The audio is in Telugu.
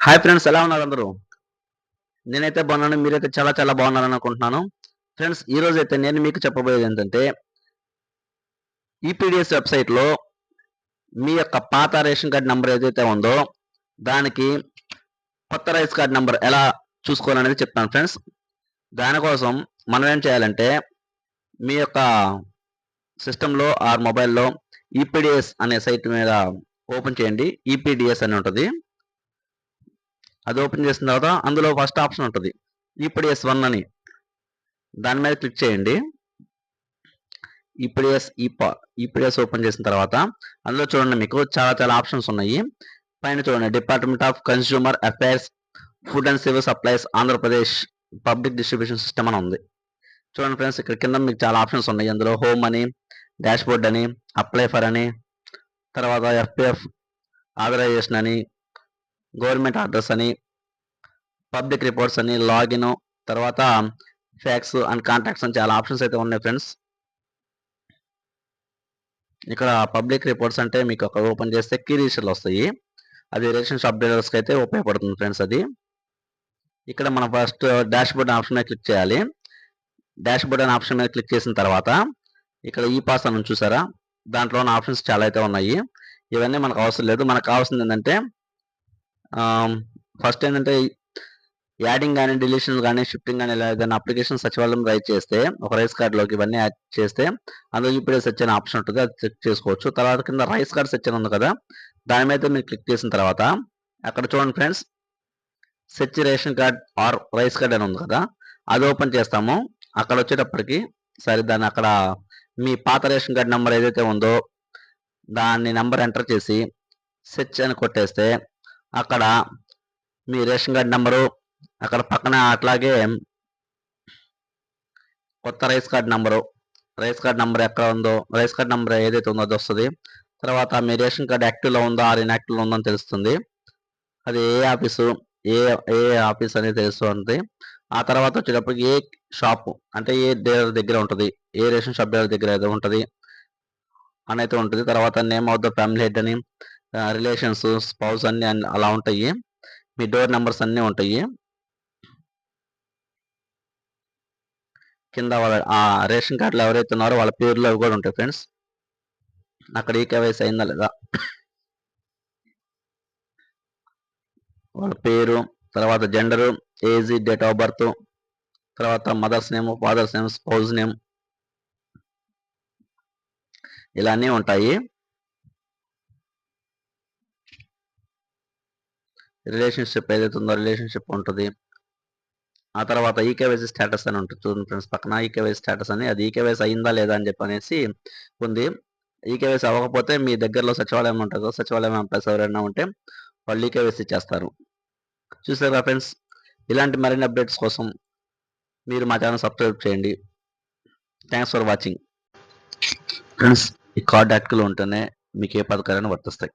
హాయ్ ఫ్రెండ్స్ ఎలా ఉన్నారు అందరూ? నేనైతే బాగున్నాను మీరైతే చాలా చాలా బాగున్నారని అనుకుంటున్నాను. ఫ్రెండ్స్ ఈ రోజు అయితే నేను మీకు చెప్పబోయేది ఏంటంటే ఈపీడిఎస్ వెబ్సైట్లో మీ యొక్క పాత రేషన్ కార్డ్ నెంబర్ ఏదైతే ఉందో దానికి కొత్త రైస్ కార్డ్ నెంబర్ ఎలా చూసుకోవాలనేది చెప్తాను ఫ్రెండ్స్ దానికోసం మనం ఏం చేయాలంటే మీ యొక్క సిస్టంలో ఆర్ మొబైల్లో ఈపీడిఎస్ అనే సైట్ మీద ఓపెన్ చేయండి ఈపీడిఎస్ అని ఉంటుంది. అది ఓపెన్ చేసిన తర్వాత అందులో ఫస్ట్ ఆప్షన్ ఉంటుంది. ఈపీడిఎస్ వన్ అని. దాని మీద క్లిక్ చేయండి. ఇప్పుడు ఎస్ ఇప్పుడు ఎస్ ఓపెన్ చేసిన తర్వాత అందులో చూడండి మీకు చాలా చాలా ఆప్షన్స్ ఉన్నాయి. పైన చూడండి. Department of consumer affairs food and civil supplies Andhra Pradesh public distribution system అని ఉంది. చూడండి ఫ్రెండ్స్ ఇక్కడ కింద మీకు చాలా ఆప్షన్స్ ఉన్నాయి. అందులో హోమ్ అని డాష్ బోర్డ్ అని అప్లై ఫర్ అని తర్వాత ఎఫ్పిఎఫ్ ఆథరైజేషన్ అని గవర్నమెంట్ ఆర్డర్స్ అని పబ్లిక్ రిపోర్ట్స్ అని లాగిన్ తర్వాత ఫ్యాక్స్ అండ్ కాంటాక్ట్స్ అని చాలా ఆప్షన్స్ అయితే ఉన్నాయి ఫ్రెండ్స్. ఇక్కడ పబ్లిక్ రిపోర్ట్స్ అంటే మీకు ఒక ఓపెన్ చేస్తే కీ రిజిస్టర్లు వస్తాయి. అది రేషన్ షాప్ డీలర్స్కి అయితే ఉపయోగపడుతుంది ఫ్రెండ్స్ అది. ఇక్కడ మనం ఫస్ట్ డాష్ బోర్డ్ ఆప్షన్ మీద క్లిక్ చేయాలి. డాష్ బోర్డ్ అనే ఆప్షన్ మీద క్లిక్ చేసిన తర్వాత ఇక్కడ ఈ పాస్ అని చూసారా? దాంట్లో ఉన్న ఆప్షన్స్ చాలా అయితే ఉన్నాయి. ఇవన్నీ మనకు అవసరం లేదు. మనకు కావాల్సింది ఏంటంటే ఫస్ట్ ఏంటంటే యాడింగ్ కానీ డిలీషన్ కానీ షిఫ్టింగ్ కానీ ఏదైనా అప్లికేషన్ సచివాలయం రైట్ చేస్తే ఒక రైస్ కార్డులోకి ఇవన్నీ యాడ్ చేస్తే అందులో ఇప్పుడు సెర్చ్ అనే ఆప్షన్ ఉంటుంది అది చెక్ చేసుకోవచ్చు. తర్వాత కింద రైస్ కార్డ్ సెర్చ్ ఉంది కదా దాని మీద మీరు క్లిక్ చేసిన తర్వాత అక్కడ చూడండి friends search ration card or rice card అని ఉంది కదా అది ఓపెన్ చేస్తాము. అక్కడ వచ్చేటప్పటికి సరే దాన్ని అక్కడ మీ పాత రేషన్ కార్డ్ నెంబర్ ఏదైతే ఉందో దాన్ని నెంబర్ ఎంటర్ చేసి సెర్చ్ అని కొట్టేస్తే అక్కడ మీ రేషన్ కార్డ్ నెంబరు అక్కడ పక్కన అట్లాగే కొత్త rice card number rice card number ఎక్కడ ఉందో రైస్ కార్డ్ నెంబర్ ఏదైతే ఉందో అది వస్తుంది. తర్వాత మీ రేషన్ కార్డ్ యాక్టివ్లో ఉందో ఆర్ ఇన్యాక్టివ్లో ఉందో అని తెలుస్తుంది. అది ఏ ఆఫీసు ఏ ఏ ఆఫీస్ అనేది తెలుస్తుంది ఆ తర్వాత వచ్చేటప్పటికి ఏ షాప్ అంటే ఏ డీలర్ దగ్గర ఉంటుంది ఏ రేషన్ షాప్ డీలర్ దగ్గర అయితే ఉంటుంది అని అయితే ఉంటుంది. తర్వాత name of the family head అని రిలేషన్స్ స్పౌస్ అన్ని అన్ని అలా ఉంటాయి. మీ డోర్ నెంబర్స్ అన్నీ ఉంటాయి. కింద వాళ్ళ ఆ రేషన్ కార్డులో ఎవరైతే ఉన్నారో వాళ్ళ పేర్లు అవి కూడా ఉంటాయి ఫ్రెండ్స్ అక్కడ ఈ కేవైసీ అయిందా లేదా? వాళ్ళ పేరు తర్వాత gender age date of birth తర్వాత mother's name father's name spouse name ఇలా అన్నీ ఉంటాయి. రిలేషన్షిప్ ఏదైతే ఉందో రిలేషన్షిప్ ఉంటుంది. ఆ తర్వాత ఈకేవైసీ స్టేటస్ అని ఉంటుంది చూడండి ఫ్రెండ్స్ పక్కన ఈకేవైసీ స్టేటస్ అని అది ఈకేవైసీ అయిందా లేదా అని చెప్పి అనేసి ఉంది. ఈకేవైసీ అవ్వకపోతే మీ దగ్గరలో సచివాలయం ఉంటుందో సచివాలయం ఎంప్లాయీస్ ఎవరైనా ఉంటే వాళ్ళు ఈకేవైసీ చేస్తారు చూసారా ఫ్రెండ్స్? ఇలాంటి మరిన్ని అప్డేట్స్ కోసం మీరు మా ఛానల్ సబ్స్క్రైబ్ చేయండి. Thanks for watching. ఫ్రెండ్స్ ఈ కార్డ్ యాక్టివ్లో ఉంటేనే మీకు ఏ పథకాలను వర్తిస్తాయి.